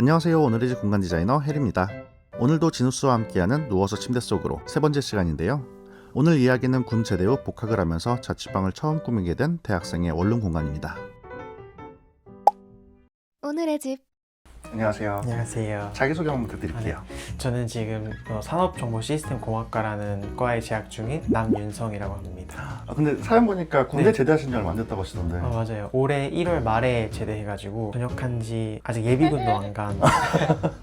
안녕하세요. 오늘의 집 공간 디자이너 헬입니다. 오늘도 진우스와 함께하는 누워서 침대 속으로 세 번째 시간인데요. 오늘 이야기는 군 제대 후 복학을 하면서 자취방을 처음 꾸미게 된 대학생의 원룸 공간입니다. 오늘의 집 안녕하세요. 안녕하세요. 자기소개 한번 부탁드릴게요. 저는 지금 어, 산업정보시스템공학과라는 과에 재학 중인 남윤성이라고 합니다. 아, 근데 사연 보니까 군대 네. 제대하신 지 얼마 안 됐다고 하시던데. 아, 맞아요. 올해 1월 말에 제대해가지고 전역한 지 아직 예비군도 안 간.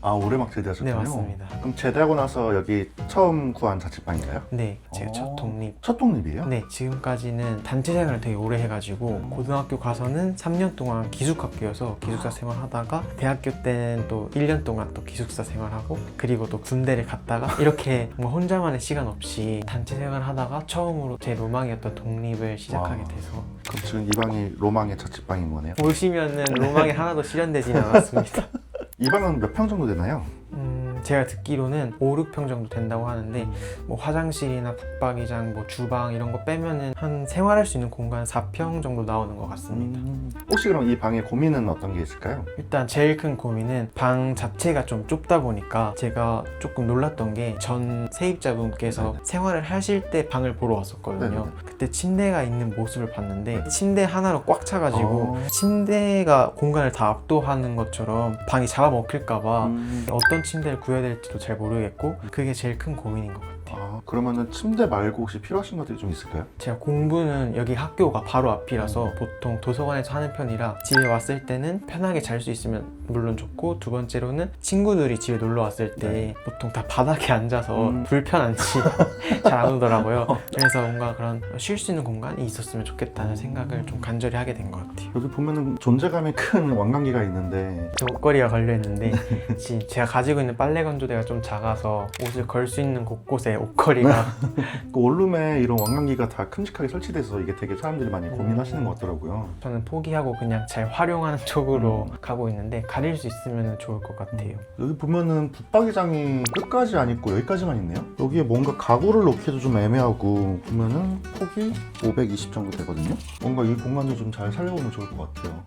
아, 올해 막 제대하셨군요. 네, 맞습니다. 그럼 제대하고 나서 여기 처음 구한 자취방인가요? 네, 제가 어. 첫 독립. 첫 독립이에요? 네, 지금까지는 단체 생활을 되게 오래 해가지고 고등학교 가서는 3년 동안 기숙학교여서 기숙사 생활하다가 대학교 때는 또 1년 동안 또 기숙사 생활하고 그리고 또 군대를 갔다가 이렇게 뭔가 혼자만의 시간 없이 단체 생활하다가 처음으로 제 로망이었던 독립을 시작하게 와. 돼서 그럼 지금 이 방이 로망의 자취방인 거네요. 보시면은 로망이 하나도 실현되지는 않았습니다. 이 방은 몇 평 정도 되나요? 음, 제가 듣기로는 5, 6평 정도 된다고 하는데 뭐 화장실이나 북박이장, 뭐 주방 이런 거 빼면은 한 생활할 수 있는 공간 4평 정도 나오는 것 같습니다. 음, 혹시 그럼 이 방의 고민은 어떤 게 있을까요? 일단 제일 큰 고민은 방 자체가 좀 좁다 보니까 제가 조금 놀랐던 게 전 세입자분께서 네네. 생활을 하실 때 방을 보러 왔었거든요. 네네네. 그때 침대가 있는 모습을 봤는데 침대 하나로 꽉 차가지고 어. 침대가 공간을 다 압도하는 것처럼 방이 잡아먹힐까봐 음, 어떤 침대를 구해 야 될지도 잘 모르겠고 그게 제일 큰 고민인 것 같아요. 아, 그러면은 침대 말고 혹시 필요하신 것들이 좀 있을까요? 제가 공부는 여기 학교가 바로 앞이라서 보통 도서관에서 하는 편이라 집에 왔을 때는 편하게 잘 수 있으면 물론 좋고 두 번째로는 친구들이 집에 놀러 왔을 때 보통 다 바닥에 앉아서 음. 불편한지 잘 안 오더라고요. 그래서 뭔가 그런 쉴 수 있는 공간이 있었으면 좋겠다는 생각을 좀 간절히 하게 된 것 같아요. 여기 보면은 존재감이 큰 왕관기가 있는데 저 옷걸이가 걸려 있는데 지금 제가 가지고 있는 빨래 건조대가 좀 작아서 옷을 걸 수 있는 곳곳에 옷걸이가 그 원룸에 이런 왕관기가 다 큼직하게 설치돼서 이게 되게 사람들이 많이 음. 고민하시는 것 같더라고요. 저는 포기하고 그냥 잘 활용하는 쪽으로 음. 가고 있는데 가릴 수 있으면 좋을 것 같아요. 여기 보면은 붙박이장이 끝까지 안 있고 여기까지만 있네요. 여기에 뭔가 가구를 놓기도 좀 애매하고 보면은 폭이 520 정도 되거든요. 뭔가 이 공간을 좀잘 살려보면 좋을 것 같아요.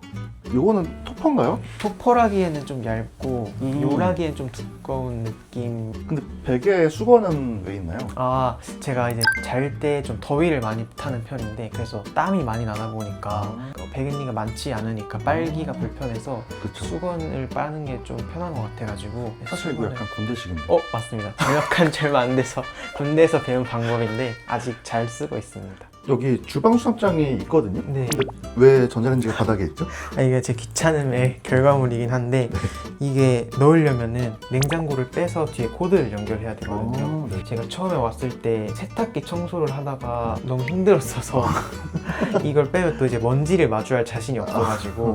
이거는 토퍼인가요? 토퍼라기에는 좀 얇고 음. 요라기엔 좀 두꺼운 느낌. 근데 베개에 수건은 왜 있나요? 아 제가 이제 잘 때 좀 더위를 많이 타는 편인데 그래서 땀이 많이 나다 보니까 그 베갯니가 많지 않으니까 빨기가 불편해서 그쵸. 수건 을 빠는 게 좀 편한 것 같아가지고 사실 이거 약간 군대식인데. 어 맞습니다. 전역한 지 얼마 안 돼서 군대에서 배운 방법인데 아직 잘 쓰고 있습니다. 여기 주방 수납장이 있거든요. 네. 근데 왜 전자레인지가 바닥에 있죠? 아, 이게 제 귀찮음의 결과물이긴 한데 이게 넣으려면은 냉장고를 빼서 뒤에 코드를 연결해야 되거든요. 어, 네. 제가 처음에 왔을 때 세탁기 청소를 하다가 너무 힘들었어서 이걸 빼면 또 이제 먼지를 마주할 자신이 없어가지고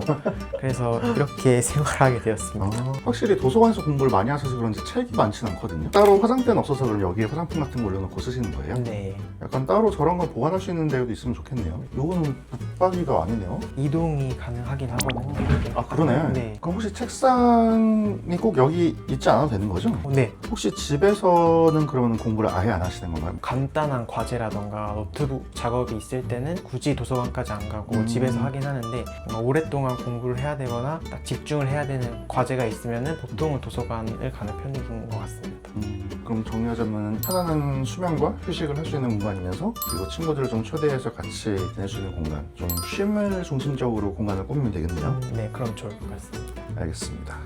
그래서 이렇게 생활하게 되었습니다. 아, 확실히 도서관에서 공부를 많이 하셔서 그런지 책이 많지는 않거든요. 따로 화장대는 없어서 그럼 여기에 화장품 같은 거 올려놓고 쓰시는 거예요? 네. 약간 따로 저런 걸 보관할 수 있는 데도 있으면 좋겠네요. 요거는 붙박이가 아니네요. 이동이 가능하긴 하거든요. 아 그러네. 네. 그럼 혹시 책상이 꼭 여기 있지 않아도 되는 거죠? 어, 네. 혹시 집에서는 그러면 공부를 아예 안 하시는 건가요? 간단한 과제라던가 노트북 작업이 있을 때는 굳이 도서관까지 안 가고 음. 집에서 하긴 하는데 뭔가 오랫동안 공부를 해야 되거나 딱 집중을 해야 되는 과제가 있으면 보통은 도서관을 가는 편인 것 같습니다. 음, 그럼 정리하자면 편안한 수면과 휴식을 할 수 있는 공간이면서 그리고 친구들을 좀 초대해서 같이 지낼 수 있는 공간 좀 쉼을 중심적으로 공간을 꾸미면 되겠네요. 음, 네, 그럼 좋을 것 같습니다. 알겠습니다.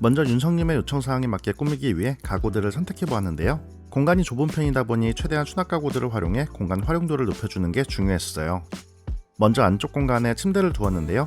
먼저 윤성님의 요청 사항에 맞게 꾸미기 위해 가구들을 선택해 보았는데요. 공간이 좁은 편이다 보니 최대한 수납 가구들을 활용해 공간 활용도를 높여주는 게 중요했어요. 먼저 안쪽 공간에 침대를 두었는데요.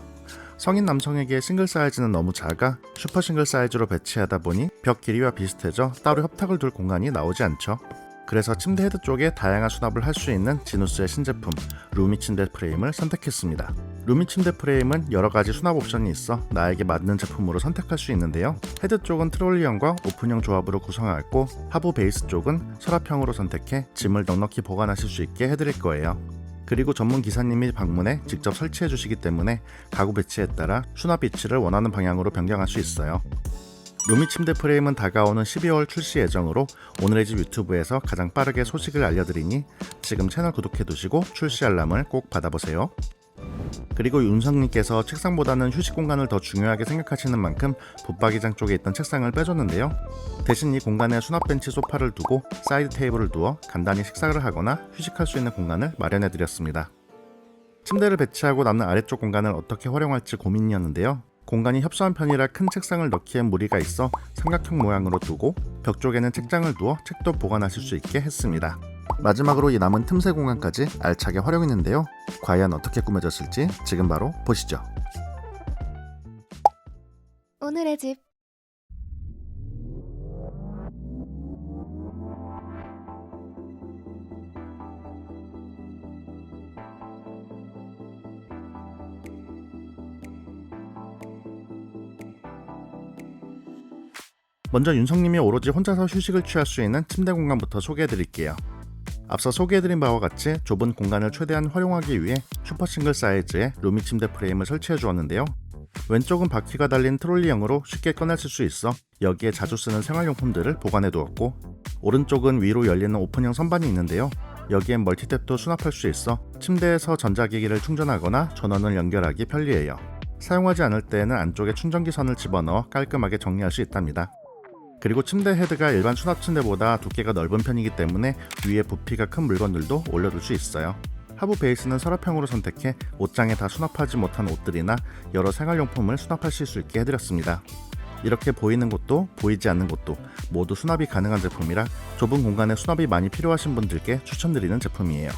성인 남성에게 싱글 사이즈는 너무 작아 슈퍼 싱글 사이즈로 배치하다 보니 벽 길이와 비슷해져 따로 협탁을 둘 공간이 나오지 않죠. 그래서 침대 헤드 쪽에 다양한 수납을 할 수 있는 지누스의 신제품 루미 침대 프레임을 선택했습니다. 루미 침대 프레임은 여러 가지 수납 옵션이 있어 나에게 맞는 제품으로 선택할 수 있는데요. 헤드 쪽은 트롤리형과 오픈형 조합으로 구성하였고 하부 베이스 쪽은 서랍형으로 선택해 짐을 넉넉히 보관하실 수 있게 해드릴 거예요. 그리고 전문 기사님이 방문해 직접 설치해 주시기 때문에 가구 배치에 따라 수납 위치를 원하는 방향으로 변경할 수 있어요. 루미 침대 프레임은 다가오는 12월 출시 예정으로 오늘의 집 유튜브에서 가장 빠르게 소식을 알려드리니 지금 채널 구독해 두시고 출시 알람을 꼭 받아보세요. 그리고 윤성님께서 책상보다는 휴식 공간을 더 중요하게 생각하시는 만큼 붙박이장 쪽에 있던 책상을 빼줬는데요. 대신 이 공간에 수납 벤치 소파를 두고 사이드 테이블을 두어 간단히 식사를 하거나 휴식할 수 있는 공간을 마련해 드렸습니다. 침대를 배치하고 남는 아래쪽 공간을 어떻게 활용할지 고민이었는데요. 공간이 협소한 편이라 큰 책상을 넣기엔 무리가 있어 삼각형 모양으로 두고 벽 쪽에는 책장을 두어 책도 보관하실 수 있게 했습니다. 마지막으로 이 남은 틈새 공간까지 알차게 활용했는데요. 과연 어떻게 꾸며졌을지 지금 바로 보시죠. 오늘의 집 먼저 윤성님이 오로지 혼자서 휴식을 취할 수 있는 침대 공간부터 소개해드릴게요. 앞서 소개해드린 바와 같이 좁은 공간을 최대한 활용하기 위해 슈퍼 싱글 사이즈의 루미 침대 프레임을 설치해 주었는데요. 왼쪽은 바퀴가 달린 트롤리형으로 쉽게 꺼내실 수 있어 여기에 자주 쓰는 생활용품들을 보관해 두었고 오른쪽은 위로 열리는 오픈형 선반이 있는데요. 여기엔 멀티탭도 수납할 수 있어 침대에서 전자기기를 충전하거나 전원을 연결하기 편리해요. 사용하지 않을 때에는 안쪽에 충전기 선을 집어넣어 깔끔하게 정리할 수 있답니다. 그리고 침대 헤드가 일반 수납 침대보다 두께가 넓은 편이기 때문에 위에 부피가 큰 물건들도 올려둘 수 있어요. 하부 베이스는 서랍형으로 선택해 옷장에 다 수납하지 못한 옷들이나 여러 생활용품을 수납하실 수 있게 해드렸습니다. 이렇게 보이는 곳도 보이지 않는 곳도 모두 수납이 가능한 제품이라 좁은 공간에 수납이 많이 필요하신 분들께 추천드리는 제품이에요.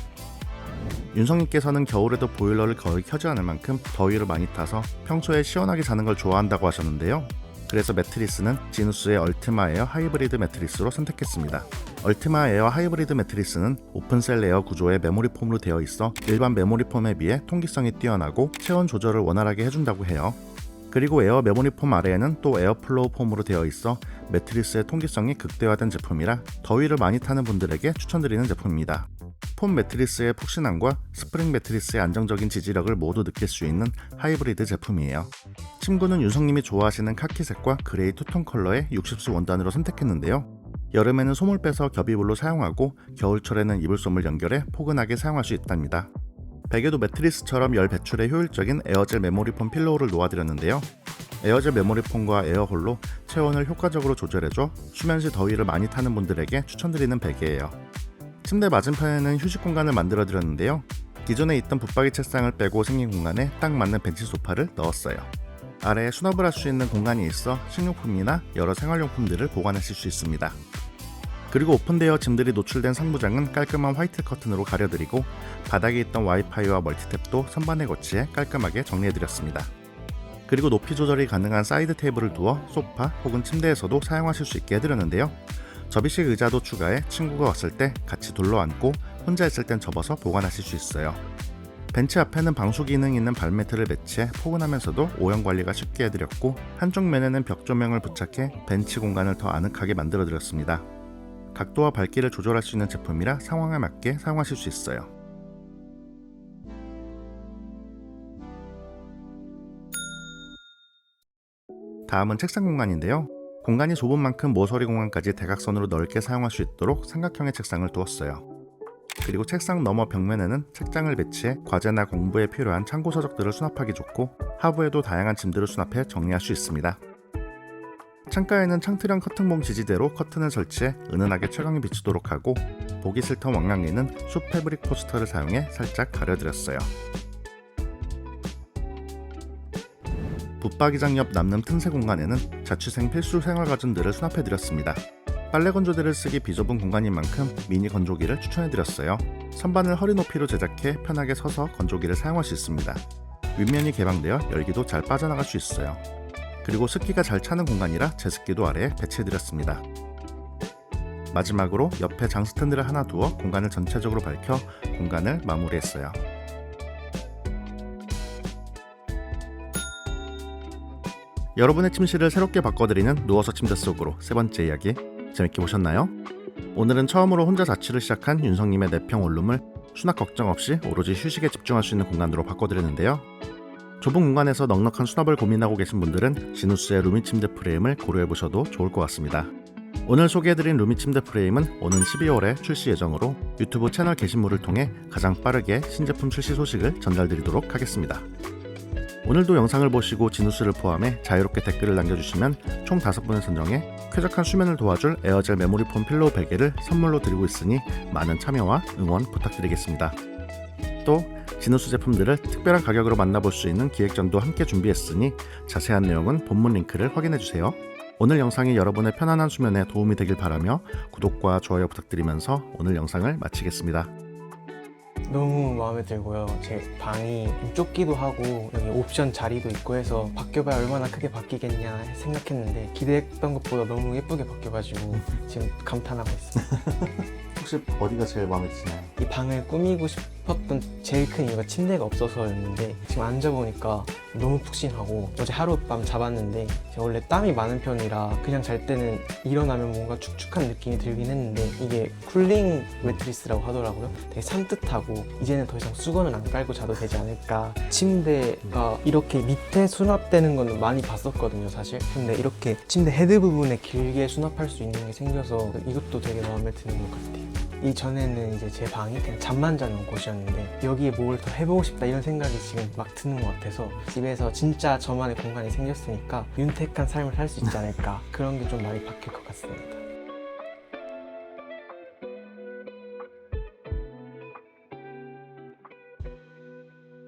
윤성님께서는 겨울에도 보일러를 거의 켜지 않을 만큼 더위를 많이 타서 평소에 시원하게 자는 걸 좋아한다고 하셨는데요. 그래서 매트리스는 지누스의 얼티마 에어 하이브리드 매트리스로 선택했습니다. 얼티마 에어 하이브리드 매트리스는 오픈셀 에어 구조의 메모리 폼으로 되어 있어 일반 메모리 폼에 비해 통기성이 뛰어나고 체온 조절을 원활하게 해준다고 해요. 그리고 에어 메모리 폼 아래에는 또 에어플로우 폼으로 되어 있어 매트리스의 통기성이 극대화된 제품이라 더위를 많이 타는 분들에게 추천드리는 제품입니다. 폼 매트리스의 푹신함과 스프링 매트리스의 안정적인 지지력을 모두 느낄 수 있는 하이브리드 제품이에요. 침구는 윤성님이 좋아하시는 카키색과 그레이 투톤 컬러의 60수 원단으로 선택했는데요. 여름에는 솜을 빼서 겹이불로 사용하고 겨울철에는 이불솜을 연결해 포근하게 사용할 수 있답니다. 베개도 매트리스처럼 열 배출에 효율적인 에어젤 메모리폼 필로우를 놓아드렸는데요. 에어젤 메모리폼과 에어홀로 체온을 효과적으로 조절해줘 수면 시 더위를 많이 타는 분들에게 추천드리는 베개예요. 침대 맞은편에는 휴식 공간을 만들어 드렸는데요. 기존에 있던 붙박이 책상을 빼고 생긴 공간에 딱 맞는 벤치 소파를 넣었어요. 아래에 수납을 할 수 있는 공간이 있어 식료품이나 여러 생활용품들을 보관하실 수 있습니다. 그리고 오픈되어 짐들이 노출된 상부장은 깔끔한 화이트 커튼으로 가려드리고 바닥에 있던 와이파이와 멀티탭도 선반에 거치해 깔끔하게 정리해드렸습니다. 그리고 높이 조절이 가능한 사이드 테이블을 두어 소파 혹은 침대에서도 사용하실 수 있게 해드렸는데요. 접이식 의자도 추가해 친구가 왔을 때 같이 둘러앉고 혼자 있을 땐 접어서 보관하실 수 있어요. 벤치 앞에는 방수 기능 있는 발매트를 배치해 포근하면서도 오염 관리가 쉽게 해드렸고 한쪽 면에는 벽 조명을 부착해 벤치 공간을 더 아늑하게 만들어 드렸습니다. 각도와 밝기를 조절할 수 있는 제품이라 상황에 맞게 사용하실 수 있어요. 다음은 책상 공간인데요. 공간이 좁은 만큼 모서리 공간까지 대각선으로 넓게 사용할 수 있도록 삼각형의 책상을 두었어요. 그리고 책상 너머 벽면에는 책장을 배치해 과제나 공부에 필요한 참고 서적들을 수납하기 좋고 하부에도 다양한 짐들을 수납해 정리할 수 있습니다. 창가에는 창틀형 커튼봉 지지대로 커튼을 설치해 은은하게 채광이 비치도록 하고 보기 싫던 왕랑이는 숲 패브릭 포스터를 사용해 살짝 가려드렸어요. 붙박이장 옆 남는 틈새 공간에는 자취생 필수 생활 가전들을 수납해드렸습니다. 빨래 건조대를 쓰기 비좁은 공간인 만큼 미니 건조기를 추천해드렸어요. 선반을 허리 높이로 제작해 편하게 서서 건조기를 사용할 수 있습니다. 윗면이 개방되어 열기도 잘 빠져나갈 수 있어요. 그리고 습기가 잘 차는 공간이라 제습기도 아래에 배치해드렸습니다. 마지막으로 옆에 장 스탠드를 하나 두어 공간을 전체적으로 밝혀 공간을 마무리했어요. 여러분의 침실을 새롭게 바꿔드리는 누워서 침대 속으로 세 번째 이야기 재밌게 보셨나요? 오늘은 처음으로 혼자 자취를 시작한 윤성님의 내평 원룸을 수납 걱정 없이 오로지 휴식에 집중할 수 있는 공간으로 바꿔드렸는데요. 좁은 공간에서 넉넉한 수납을 고민하고 계신 분들은 지누스의 루미 침대 프레임을 고려해 보셔도 좋을 것 같습니다. 오늘 소개해드린 루미 침대 프레임은 오는 12월에 출시 예정으로 유튜브 채널 게시물을 통해 가장 빠르게 신제품 출시 소식을 전달드리도록 하겠습니다. 오늘도 영상을 보시고 진우스를 포함해 자유롭게 댓글을 남겨주시면 총 5분을 선정해 쾌적한 수면을 도와줄 에어젤 메모리 폼 필로우 베개를 선물로 드리고 있으니 많은 참여와 응원 부탁드리겠습니다. 또 진우스 제품들을 특별한 가격으로 만나볼 수 있는 기획전도 함께 준비했으니 자세한 내용은 본문 링크를 확인해주세요. 오늘 영상이 여러분의 편안한 수면에 도움이 되길 바라며 구독과 좋아요 부탁드리면서 오늘 영상을 마치겠습니다. 너무 마음에 들고요. 제 방이 좀 좁기도 하고 여기 옵션 자리도 있고 해서 바뀌어봐야 얼마나 크게 바뀌겠냐 생각했는데 기대했던 것보다 너무 예쁘게 바뀌어가지고 지금 감탄하고 있어요. 혹시 어디가 제일 마음에 드시나요? 이 방을 꾸미고 싶었던 제일 큰 이유가 침대가 없어서였는데 지금 앉아보니까 너무 푹신하고 어제 하룻밤 잡았는데 제가 원래 땀이 많은 편이라 그냥 잘 때는 일어나면 뭔가 축축한 느낌이 들긴 했는데 이게 쿨링 매트리스라고 하더라고요. 되게 산뜻하고 이제는 더 이상 수건은 안 깔고 자도 되지 않을까. 침대가 이렇게 밑에 수납되는 건 많이 봤었거든요 사실. 근데 이렇게 침대 헤드 부분에 길게 수납할 수 있는 게 생겨서 이것도 되게 마음에 드는 것 같아요 이 전에는 이제 제 방이 그냥 잠만 자는 곳이었는데 여기에 뭘 더 해보고 싶다 이런 생각이 지금 막 드는 것 같아서 집에서 진짜 저만의 공간이 생겼으니까 윤택한 삶을 살 수 있지 않을까 그런 게 좀 많이 바뀔 것 같습니다.